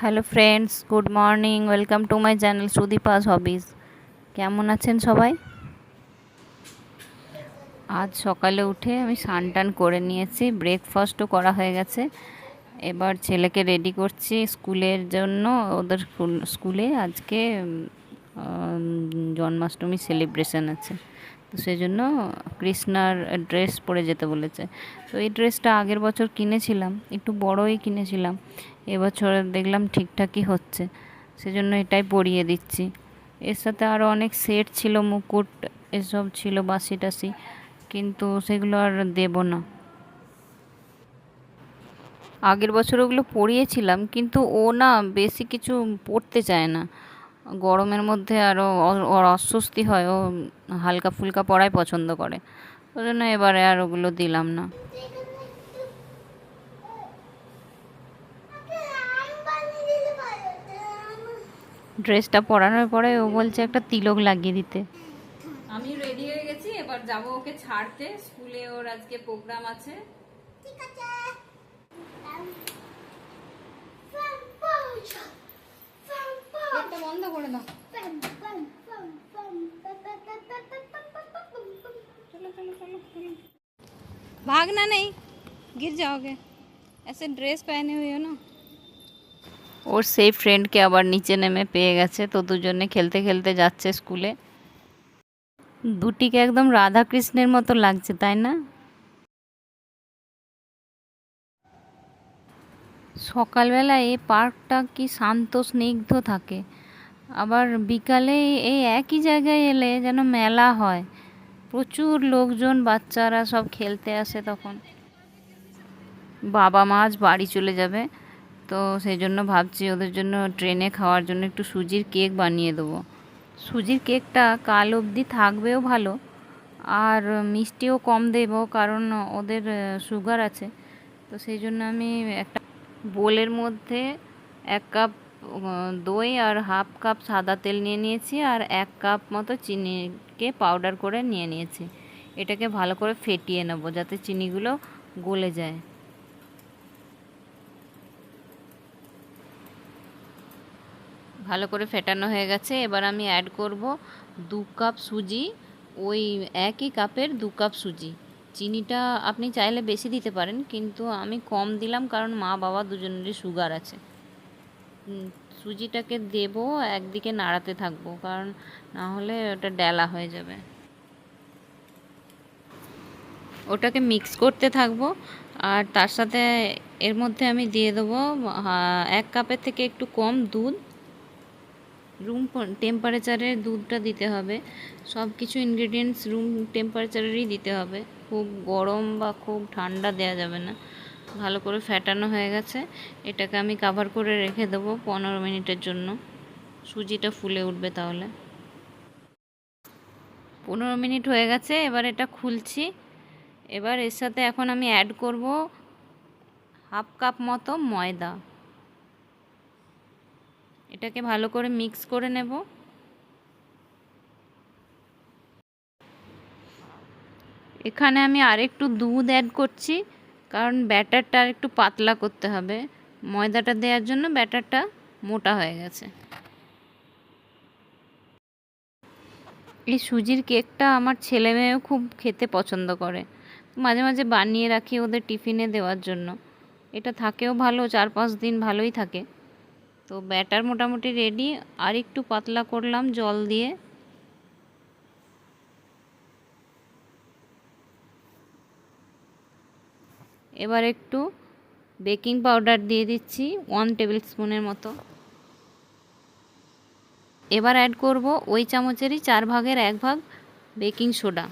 Hello friends good morning welcome to my channel Sudipa's hobbies কেমন আছেন সবাই? আজ সকালে উঠে আমি স্নান টান করে নিয়েছি ব্রেকফাস্টও করা হয়ে গেছে। এবার ছেলেকে রেডি করছি স্কুলের জন্য, ওদের স্কুল- আজকে জন্মাষ্টমী সেলিব্রেশন আছে। তো সেই জন্য কৃষ্ণার ড্রেস পরে যেতে বলেছে। তো এই ড্রেসটা আগের বছর কিনেছিলাম, একটু বড়ই কিনেছিলাম। এবছর দেখলাম ঠিকঠাকই হচ্ছে। সেজন্য এটাই পরিয়ে দিচ্ছি। এর সাথে আরও অনেক সেট ছিল, মুকুট, এসব ছিল বাসি টাসি কিন্তু সেগুলো আর দেব না। আগের বছর ওগুলো পরিয়েছিলাম কিন্তু ও না বেশি কিছু পরতে চায় না। গরমের মধ্যে আরও ওর অস্বস্তি হয়, ও হালকা ফুলকা পরাই পছন্দ করে। ওই জন্য এবারে আর ওগুলো দিলাম না। ড্রেসটা পরানোর পরে ও বলছে একটা তিলক লাগিয়ে দিতে আমি রেডি হয়ে গেছি এবার যাব ওকে ছাড়তে স্কুলে ওর আজকে প্রোগ্রাম আছে গেটটা বন্ধ করে দাও चलो चलो चलो चलो भागना नहीं गिर जाओगे ऐसे ड्रेस पहने हुए हो ना ওর সেই ফ্রেন্ডকে আবার নিচে নেমে পেয়ে গেছে, তো দুজনে খেলতে খেলতে যাচ্ছে স্কুলে দুটিকে একদম রাধা কৃষ্ণের মতো লাগছে, তাই না? সকালবেলা এই পার্কটা কি শান্ত, স্নিগ্ধ থাকে। আবার বিকালে এই একই জায়গায় এলে যেন মেলা হয়। প্রচুর লোকজন, বাচ্চারা সব খেলতে আসে তখন। বাবা মা আজ বাড়ি চলে যাবে। তো সেই জন্য ভাবছি ওদের জন্য ট্রেনে খাওয়ার জন্য একটু সুজির কেক বানিয়ে দেবো। সুজির কেকটা কাল অবধি থাকবেও ভালো, আর মিষ্টিও কম দেবো কারণ ওদের সুগার আছে। তো সেই জন্য আমি একটা বোলের মধ্যে এক কাপ দই আর হাফ কাপ সাদা তেল নিয়ে নিয়েছি আর এক কাপ মতো চিনিকে পাউডার করে নিয়ে নিয়েছি। এটাকে ভালো করে ফেটিয়ে নেব যাতে চিনিগুলো গলে যায়। ভালো করে ফেটানো হয়ে গেছে। এবার আমি অ্যাড করব দু কাপ সুজি। ওই একই কাপের দু কাপ সুজি। চিনিটা আপনি চাইলে বেশি দিতে পারেন, কিন্তু আমি কম দিলাম কারণ মা বাবা দুজনেরই সুগার আছে। সুজিটাকে দেব, একদিকে নাড়াতে থাকব, কারণ না হলে ওটা ডেলা হয়ে যাবে। ওটাকে মিক্স করতে থাকব, আর তার সাথে এর মধ্যে আমি দিয়ে দেবো এক কাপের থেকে একটু কম দুধ। রুম টেম্পারেচারের দুধটা দিতে হবে। সব কিছু ইনগ্রিডিয়েন্টস রুম টেম্পারেচারেরই দিতে হবে। খুব গরম বা খুব ঠান্ডা দেওয়া যাবে না। ভালো করে ফ্যাটানো হয়ে গেছে। এটাকে আমি কাভার করে রেখে দেবো পনেরো মিনিটের জন্য। সুজিটা ফুলে উঠবে তাহলে। পনেরো মিনিট হয়ে গেছে, এবার এটা খুলছি। এবার এর সাথে এখন আমি অ্যাড করব হাফ কাপ মতো ময়দা। এটাকে ভালো করে মিক্স করে নেব। এখানে আমি আরেকটু দুধ অ্যাড করছি, কারণ ব্যাটারটা আর একটু পাতলা করতে হবে। ময়দাটা দেওয়ার জন্য ব্যাটারটা মোটা হয়ে গেছে। এই সুজির কেকটা আমার ছেলে মেয়েও খুব খেতে পছন্দ করে। মাঝে মাঝে বানিয়ে রাখি ওদের টিফিনে দেওয়ার জন্য। এটা থাকেও ভালো, চার পাঁচ দিন ভালোই থাকে। তো ব্যাটার মোটামুটি রেডি। আর একটু পাতলা করলাম জল দিয়ে। এবার একটু বেকিং পাউডার দিয়ে দিচ্ছি, ওয়ান টেবিল স্পুনের মতো। এবার অ্যাড করব ওই চামচেরই চার ভাগের এক ভাগ বেকিং সোডা।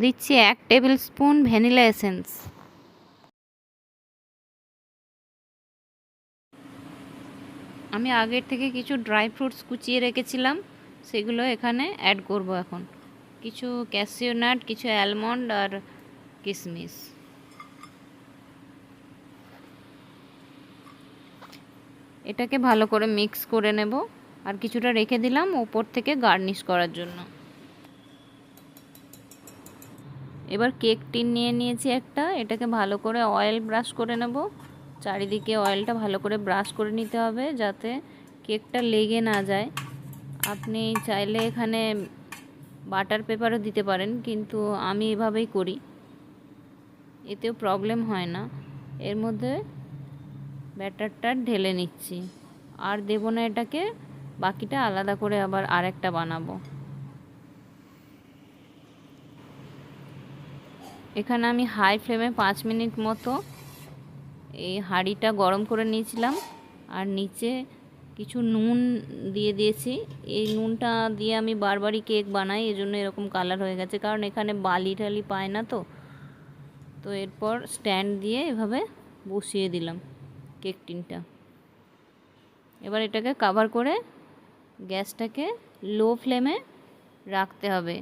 দিচ্ছি এক টেবিল স্পুন ভ্যানিলা এসেন্স। আমি আগের থেকে কিছু ড্রাই ফ্রুটস কুচিয়ে রেখেছিলাম, সেগুলো এখানে অ্যাড করব এখন। কিছু ক্যাসিও নাট, কিছু অ্যালমন্ড আর কিশমিশ এটাকে ভালো করে মিক্স করে নেব। আর কিছুটা রেখে দিলাম ওপর থেকে গার্নিশ করার জন্য। এবার কেক টিন নিয়ে নিয়েছি একটা, এটাকে ভালো করে অয়েল ব্রাশ করে নেব। চারিদিকে অয়েলটা ভালো করে ব্রাশ করে নিতে হবে যাতে কেকটা লেগে না যায়। আপনি চাইলে এখানে বাটার পেপারও দিতে পারেন, কিন্তু আমি এভাবেই করি। এতেও প্রবলেম হয় না। এর মধ্যে ব্যাটারটা ঢেলে নিচ্ছি। আর দেবো না এটাকে, বাকিটা আলাদা করে আবার আরেকটা বানাবো। এখানে আমি হাই ফ্লেমে পাঁচ মিনিট মতো এই হাঁড়িটা গরম করে নিয়েছিলাম। আর নিচে কিছু নুন দিয়ে দিয়েছি। এই নুনটা দিয়ে আমি বারবারই কেক বানাই এই জন্য এরকম কালার হয়ে গেছে। কারণ এখানে বালি টালি পায় না তো। তো এরপর স্ট্যান্ড দিয়ে এভাবে বসিয়ে দিলাম কেক টিনটা এবার এটাকে কাভার করে গ্যাসটাকে লো ফ্লেমে রাখতে হবে।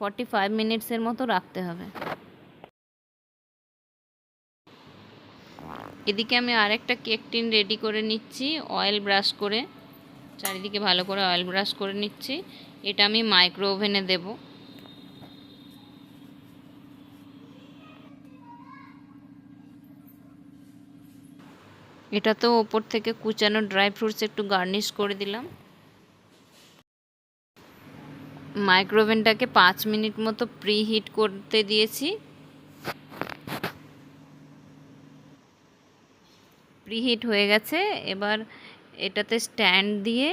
ফর্টি ফাইভ মিনিটসের মতো রাখতে হবে। এদিকে আমি আরেকটা কেক টিন রেডি করে নিচ্ছি অয়েল ব্রাশ করে। চারিদিকে ভালো করে অয়েল ব্রাশ করে নিচ্ছি। এটা আমি মাইক্রো ওভেনে দেবো। এটা তো ওপর থেকে কুচানো ড্রাই ফ্রুটস একটু গার্নিশ করে দিলাম। মাইক্রোওভেনটাকে পাঁচ মিনিট মতো প্রি হিট করতে দিয়েছি। প্রি হিট হয়ে গেছে। এবার এটাতে স্ট্যান্ড দিয়ে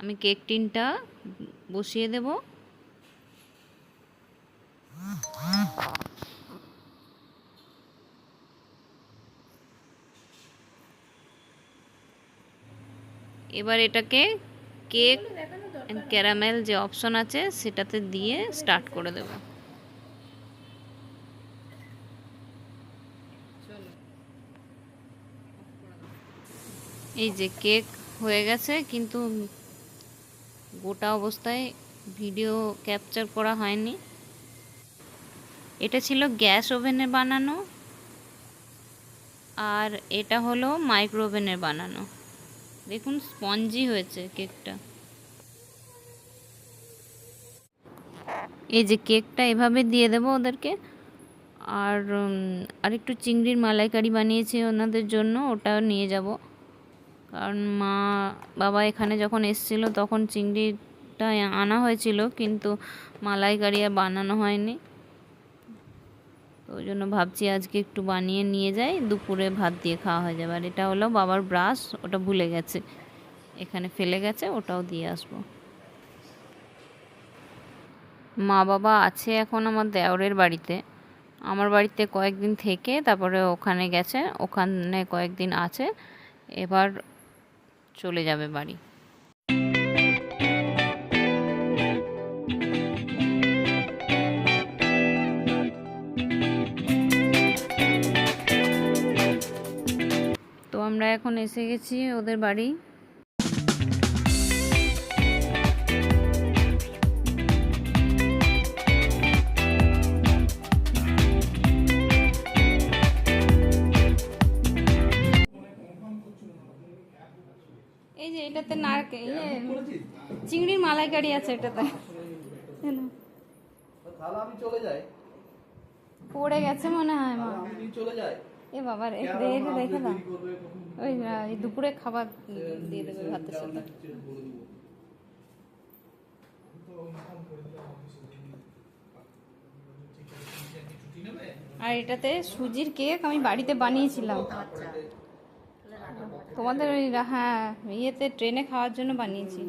আমি কেক টিনটা বসিয়ে দেব। এবার এটাকে কেক ক্যারামেল যে অপশন আছে, সেটাতে দিয়ে স্টার্ট করে দেব। এই যে কেক হয়ে গেছে, কিন্তু গোটা অবস্থায় ভিডিও ক্যাপচার করা হয়নি। এটা ছিল গ্যাস ওভেনে বানানো, আর এটা হলো মাইক্রো ওভেনে বানানো। দেখুন স্পঞ্জি হয়েছে কেকটা এই যে কেকটা এভাবে দিয়ে দেবো ওদেরকে। আর আর একটু চিংড়ির মালাইকারি বানিয়েছি ওনাদের জন্য, ওটাও নিয়ে যাব। কারণ মা, বাবা এখানে যখন এসছিল তখন চিংড়িটা আনা হয়েছিল, কিন্তু মালাইকারি আর বানানো হয়নি। তো ওই জন্য ভাবছি আজকে একটু বানিয়ে নিয়ে যাই, দুপুরে ভাত দিয়ে খাওয়া হয়ে যাবে। আর এটা হলো বাবার ব্রাশ, ওটা ভুলে গেছে। এখানে ফেলে গেছে, ওটাও দিয়ে আসব। মা বাবা আছে এখন আমার দেওরের বাড়িতে। আমার বাড়িতে কয়েকদিন থেকে তারপরে ওখানে গেছে, ওখানে কয়েকদিন আছে, এবার চলে যাবে বাড়ি। তো আমরা এখন এসে গেছি ওদের বাড়ি। যে এটাতে নারকে ইয়ে চিংড়ির মালাইকারি আছে এটাতে। তাহলে আমি চলে যাই। পড়ে গেছে মনে হয় মা। আমি চলে যাই। এ বাবা রে রেখে রেখে দাও। ওই দুপুরে খাবার দিয়ে দেবে ভাতের সাথে। আর এটাতে সুজির কেক আমি বাড়িতে বানিয়েছিলাম। তোমাদের ওই হ্যাঁ ইয়েতে ট্রেনে খাওয়ার জন্য বানিয়েছি।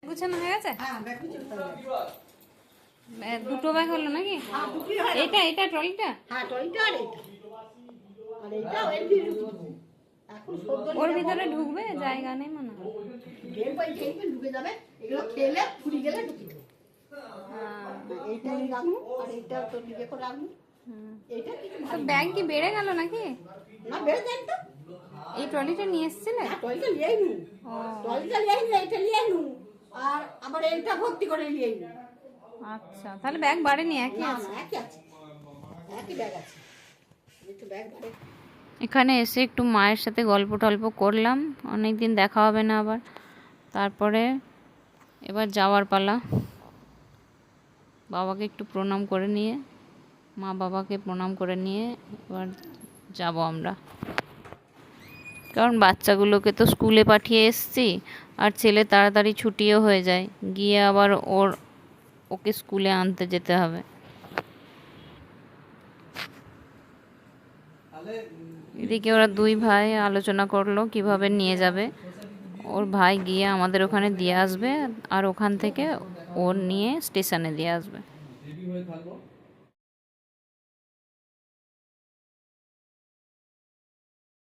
হয়ে গুছানো হয়ে গেছে? দুটো ব্যাগ হলো নাকি? হ্যাঁ। এটা এটা ট্রলিটা? হ্যাঁ, ওর ভিতরে ঢুকবে। জায়গা নেই মনে হয়। ঢুকে যাবে। এগুলো খেলে ফুরি গেলে ঢুকে হ্যাঁ। এইটা রাখব, আর এইটা তো নিজে করে রাখব। তো ব্যাগ কি বেড়ে গেল নাকি না, বেড়ে যায় তো। এই ট্রলিটা নিয়ে এসেছিলে হ্যাঁ, ট্রলিটা। ট্রলিটা। আর আবার এইটা ভর্তি করে। আচ্ছা তাহলে ব্যাগ বাড়েনি একই না, আছে একই আছে। একই ব্যাগ আছে। একটু ব্যাগ বাড়ে। এখানে এসে একটু মায়ের সাথে গল্প টল্প করলাম অনেক দিন দেখা হবে না আবার তারপরে এবার যাওয়ার পালা বাবাকে একটু প্রণাম করে নিয়ে মা বাবাকে প্রণাম করে নিয়ে এবার যাব আমরা। কারণ বাচ্চাগুলোকে তো স্কুলে পাঠিয়ে এসছি, আর ছেলে তাড়াতাড়ি ছুটিও হয়ে যায়। গিয়ে আবার ওর, ওকে স্কুলে আনতে যেতে হবে। এদিকে ওরা দুই ভাই আলোচনা করল কীভাবে নিয়ে যাবে। ওর ভাই গিয়ে আমাদের ওখানে দিয়ে আসবে, আর ওখান থেকে ওর নিয়ে স্টেশনে দিয়ে আসবে।